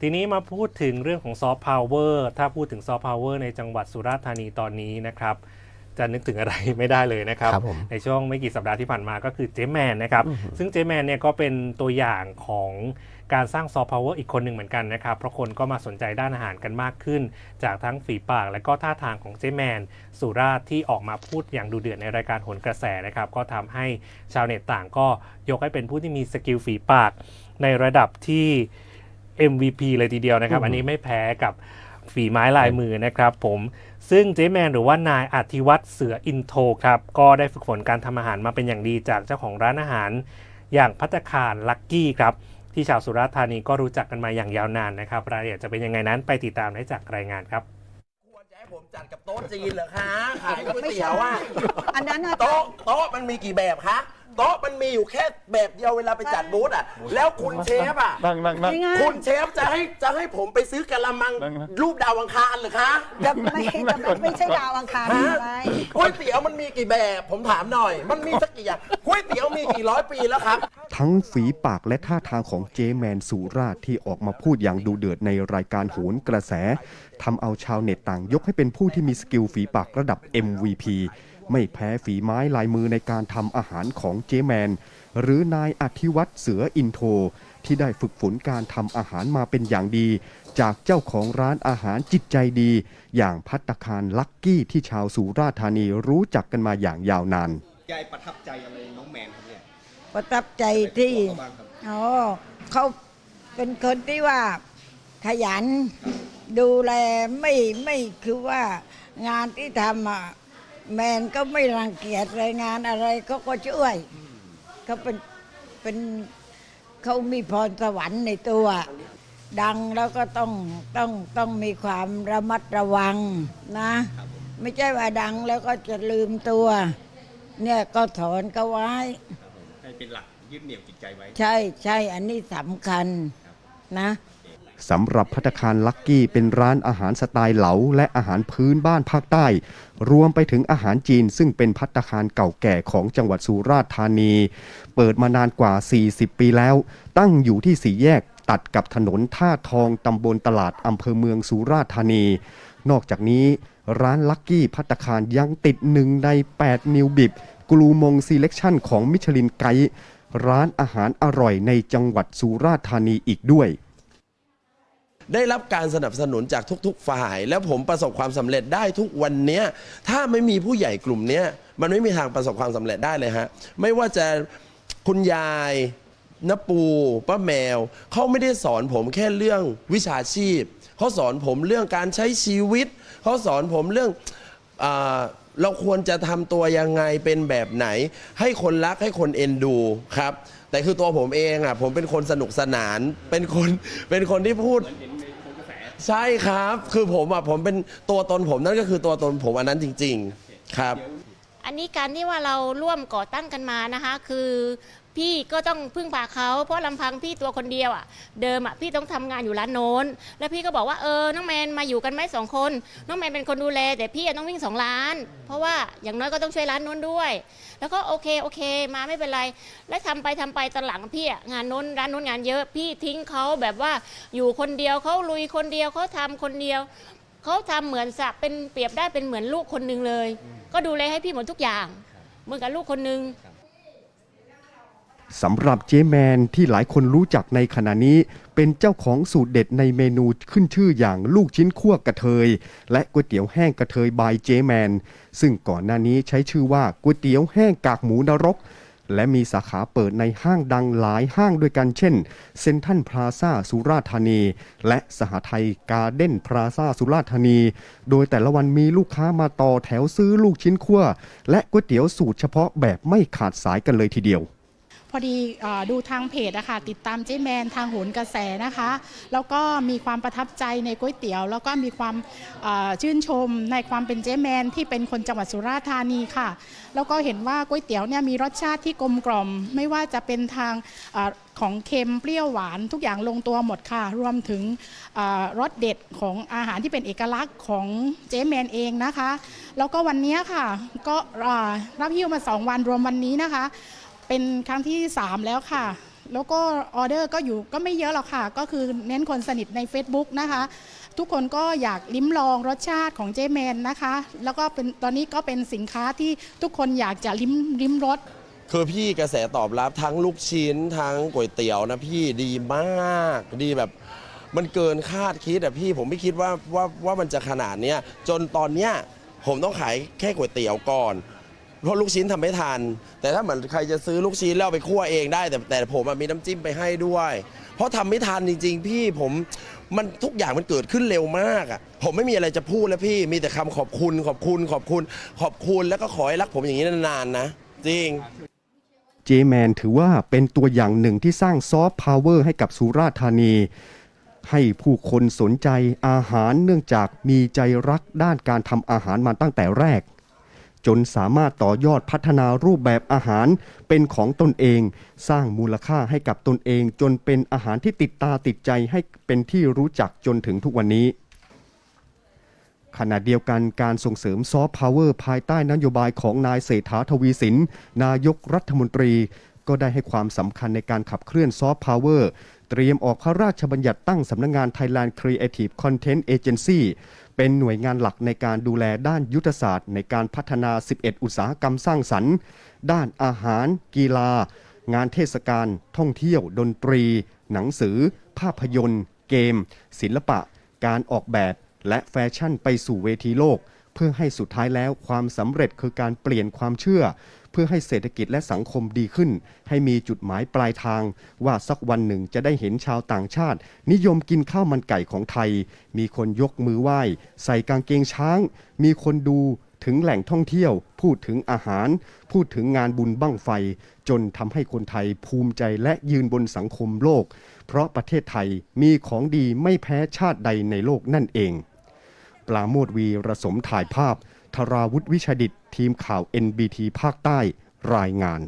ทีนี้มาพูดถึงเรื่องของซอฟต์พาวเวอร์ถ้าพูดถึงซอฟต์พาวเวอร์ในจังหวัดสุราษฎร์ธานีตอนนี้นะครับ จะนึกถึงอะไรไม่ได้เลยนะครับครับผมในช่วงไม่กี่สัปดาห์ที่ผ่านมาก็คือเจแมนนะครับ ซึ่งเจแมนเนี่ยก็เป็นตัวอย่างของการสร้างซอฟต์พาวเวอร์อีกคนหนึ่งเหมือนกันนะครับ เพราะคนก็มาสนใจด้านอาหารกันมากขึ้น จากทั้งฝีปาก และก็ท่าทางของเจแมน สุราษฎร์ที่ออกมาพูดอย่างดูเดือดในรายการโหนกระแสนะครับ ก็ทำให้ชาวเน็ตต่างก็ยกให้เป็นผู้ที่มีสกิลฝีปากในระดับที่ MVP เลยทีเดียวนะครับ อันนี้ไม่แพ้กับฝีไม้ลายมือนะครับผมซึ่งเจแมนหรือว่านายอธิวัตรเสืออินโทครับ ก็ได้ฝึกฝนการทำอาหารมาเป็นอย่างดีจากเจ้าของร้านอาหาร อย่างพัตตาคารลักกี้ครับ ที่ชาวสุราษฎร์ธานีก็รู้จักกันมาอย่างยาวนานนะครับ รายละเอียดจะเป็นยังไงนั้นไปติดตามได้จากรายงานครับควรจะให้ผมจัดกับโต๊ะจีนเหรอคะขายก๋วยเตี๋ยวอะอันนั้นน่ะ โต๊ะโต๊ะมันมีกี่แบบคะ โต๊ะมันมีอยู่แค่แบบเดียวเวลาไปจัดบูธอะ แล้วคุณเชฟอะ นั่งนั่งนั่ง ง่ายคุณเชฟจะให้จะให้ผมไปซื้อกะละมัง นั่งนะ รูปดาวอังคารเหรือคะๆจะไม่จะไม่ไม่ใช่ดาวอังคารฮะอะไรก๋วยเตี๋ยวมันมีกี่แบบ ผมถามหน่อย มันมีสักกี่อย่างก๋วยเตี๋ยวมีกี่ร้อยปีแล้วครับ ทั้งฝีปากและท่าทางของเจแมนสุราที่ออกมาพูดอย่างดูเดือดในรายการโหนกระแสทำเอาชาวเน็ตต่างยกให้เป็นผู้ที่มีสกิลฝีปากระดับ MVP ไม่แพ้ฝีไม้ลายมือในการทำอาหารของเจแมน หรือนายอธิวัตรเสืออินโท ที่ได้ฝึกฝนการทำอาหารมาเป็นอย่างดี จากเจ้าของร้านอาหารจิตใจดี อย่างพัตตาคารลักกี้ที่ชาวสุราษฎร์ธานีรู้จักกันมาอย่างยาวนานยายประทับใจอะไร ประทับใจที่อ๋อเขาเป็นคนที่ว่าขยันดูแลไม่ไม่คือว่างานที่ทำอะแมนก็ไม่รังเกียจเลยงานอะไรก็ก็ช่วยเขาเป็นเป็นเขามีพรสวรรค์ในตัว ดังแล้วก็ต้องต้องต้องมีความระมัดระวังนะ ไม่ใช่ว่าดังแล้วก็จะลืมตัว เนี่ยก็ถอนก็ไว้ ให้เป็นหลักยึดเหนี่ยวจิตใจไว้ ใช่ใช่อันนี้สำคัญนะสำหรับพัตตาคารลักกี้เป็นร้านอาหารสไตล์เหลาและอาหารพื้นบ้านภาคใต้ รวมไปถึงอาหารจีน ซึ่งเป็นพัตตาคารเก่าแก่ของจังหวัดสุราษฎร์ธานี เปิดมานานกว่า 40 ปีแล้ว ตั้งอยู่ที่สี่แยกตัดกับถนนท่าทองตำบลตลาดอำเภอเมืองสุราษฎร์ธานี นอกจากนี้ร้านลักกี้พัตตาคารยังติดหนึ่งใน 8 นิวบิบ กลูมงซีเล็กชั่นของมิชลินไกด์ร้านอาหารอร่อยในจังหวัดสุราษฎร์ธานีอีกด้วย ได้รับการสนับสนุนจากทุก ๆ ฝ่าย แล้วผมประสบความสำเร็จได้ทุกวันเนี้ยถ้าไม่มีผู้ใหญ่กลุ่มเนี้ยมันไม่มีทางประสบความสำเร็จได้เลยฮะ ไม่ว่าจะคุณยายนปูป้าแมว เขาไม่ได้สอนผมแค่เรื่องวิชาชีพ เขาสอนผมเรื่องการใช้ชีวิต เขาสอนผมเรื่องอา เราควรจะทำตัวยังไงเป็นแบบไหน ให้คนรักให้คนเอ็นดูครับ แต่คือตัวผมเองอะผมเป็นคนสนุกสนานเป็นคนเป็นคนที่พูด ใช่ครับ คือผมอะผมเป็นตัวตนผมนั่นก็คือตัวตนผมอันนั้นจริง ๆ ครับ อันนี้การที่ว่าเราร่วมก่อตั้งกันมานะคะ คือ พี่ก็ต้องพึ่งพาเขาเพราะลำพังพี่ตัวคนเดียวอะเดิมอะพี่ต้องทำงานอยู่ร้านโน้น แล้วพี่ก็บอกว่าเออน้องแมนมาอยู่กันไหมสองคน น้องแมนเป็นคนดูแล แต่พี่อะต้องวิ่งสองร้าน เพราะว่าอย่างน้อยก็ต้องช่วยร้านโน้นด้วย แล้วก็โอเคโอเค มาไม่เป็นไร แล้วทำไปทำไปตอนหลังพี่อะงานโน้นร้านโน้นงานเยอะพี่ทิ้งเขาแบบว่าอยู่คนเดียวเขาลุยคนเดียวเขาทำคนเดียวเขาทำเหมือนสะเป็นเปรียบได้เป็นเหมือนลูกคนหนึ่งเลย ก็ดูแลให้พี่หมดทุกอย่างเหมือนกับลูกคนหนึ่ง สำหรับเจแมนที่หลายคนรู้จักในขณะนี้ เป็นเจ้าของสูตรเด็ดในเมนูขึ้นชื่ออย่างลูกชิ้นคั่วกระเทย และก๋วยเตี๋ยวแห้งกระเทยบายเจแมน ซึ่งก่อนหน้านี้ใช้ชื่อว่าก๋วยเตี๋ยวแห้งกากหมูนรก และมีสาขาเปิดในห้างดังหลายห้างด้วยกันเช่น เซนทัลพลาซาสุราษฎร์ธานี และสหไทยการ์เด้นพลาซาสุราษฎร์ธานี โดยแต่ละวันมีลูกค้ามาต่อแถวซื้อลูกชิ้นคั่วและก๋วยเตี๋ยวสูตรเฉพาะแบบไม่ขาดสายกันเลยทีเดียว พอดีอดูทางเพจอะค่ะติดตามเจ๊แมนทางโหนกระแสนะคะ แล้วก็มีความประทับใจในก๋วยเตี๋ยว แล้วก็มีความชื่นชมในความเป็นเจ๊แมนที่เป็นคนจังหวัดสุราษฎร์ธานีค่ะ แล้วก็เห็นว่าก๋วยเตี๋ยวเนี่ยมีรสชาติที่กลมกล่อม ไม่ว่าจะเป็นทางอของเค็มเปรี้ยวหวานทุกอย่างลงตัวหมดค่ะ รวมถึงรสเด็ดของอาหารที่เป็นเอกลักษณ์ของเจ๊แมนเองนะคะ แล้วก็วันนี้ค่ะ ก็รับหิ้วมาสองวันรวมวันนี้นะคะ เป็นครั้งที่ 3 แล้วค่ะ แล้วก็ออเดอร์ก็อยู่ก็ไม่เยอะหรอกค่ะ ก็คือเน้นคนสนิทใน Facebook นะคะ ทุกคนก็อยากลิ้มลองรสชาติของเจแมนนะคะ แล้วก็เป็นตอนนี้ก็เป็นสินค้าที่ทุกคนอยากจะลิ้มลิ้มรส คือพี่กระแสตอบรับทั้งลูกชิ้นทั้งก๋วยเตี๋ยวนะพี่ดีมากดีแบบ มันเกินคาดคิดอะพี่ผมไม่คิดว่าว่าว่ามันจะขนาดเนี้ยจนตอนเนี้ยผมต้องขายแค่ก๋วยเตี๋ยวก่อน เพราะลูกชิ้นทำไม่ทัน แต่ถ้าเหมือนใครจะซื้อลูกชิ้นแล้วเอาไปคั่วเองได้ แต่แต่ผมอะมีน้ำจิ้มไปให้ด้วย เพราะทำไม่ทันจริง ๆ พี่ผมมันทุกอย่างมันเกิดขึ้นเร็วมากอะผมไม่มีอะไรจะพูดแล้วพี่มีแต่คำขอบคุณขอบคุณขอบคุณ ขอบคุณแล้วก็ขอให้รักผมอย่างนี้นานๆนะ จริง เจแมนถือว่าเป็นตัวอย่างหนึ่งที่สร้างซอฟต์พาวเวอร์ให้กับสุราษฎร์ธานี ให้ผู้คนสนใจอาหารเนื่องจากมีใจรักด้านการทำอาหารมาตั้งแต่แรก จนสามารถต่อยอดพัฒนารูปแบบอาหารเป็นของตนเอง สร้างมูลค่าให้กับตนเอง จนเป็นอาหารที่ติดตาติดใจให้เป็นที่รู้จักจนถึงทุกวันนี้ขณะเดียวกันการส่งเสริมซอฟต์พาวเวอร์ภายใต้นโยบายของนายเศรษฐาทวีสิน นายกรัฐมนตรี ก็ได้ให้ความสำคัญในการขับเคลื่อนซอฟต์พาวเวอร์เตรียมออกพระราชบัญญัติตั้งสำนักงงาน Thailand Creative Content Agency เป็นหน่วยงานหลักในการดูแลด้านยุทธศาสตร์ ในการพัฒนา 11 อุตสาหกรรมสร้างสรรค์ ด้านอาหาร กีฬา งานเทศกาลท่องเที่ยว ดนตรี หนังสือ ภาพยนตร์ เกม ศิลปะ การออกแบบ และแฟชั่นไปสู่เวทีโลก เพื่อให้สุดท้ายแล้วความสำเร็จคือการเปลี่ยนความเชื่อ เพื่อให้เศรษฐกิจและสังคมดีขึ้น ให้มีจุดหมายปลายทาง ว่าสักวันหนึ่งจะได้เห็นชาวต่างชาติ นิยมกินข้าวมันไก่ของไทย มีคนยกมือไหว้ ใส่กางเกงช้าง มีคนดูถึงแหล่งท่องเที่ยว พูดถึงอาหาร พูดถึงงานบุญบั้งไฟ จนทำให้คนไทยภูมิใจและยืนบนสังคมโลก เพราะประเทศไทยมีของดีไม่แพ้ชาติใดในโลกนั่นเองปราโมทวีระสมถ่ายภาพ ธราวุฒิวิชาดิต ทีมข่าว NBT ภาคใต้รายงาน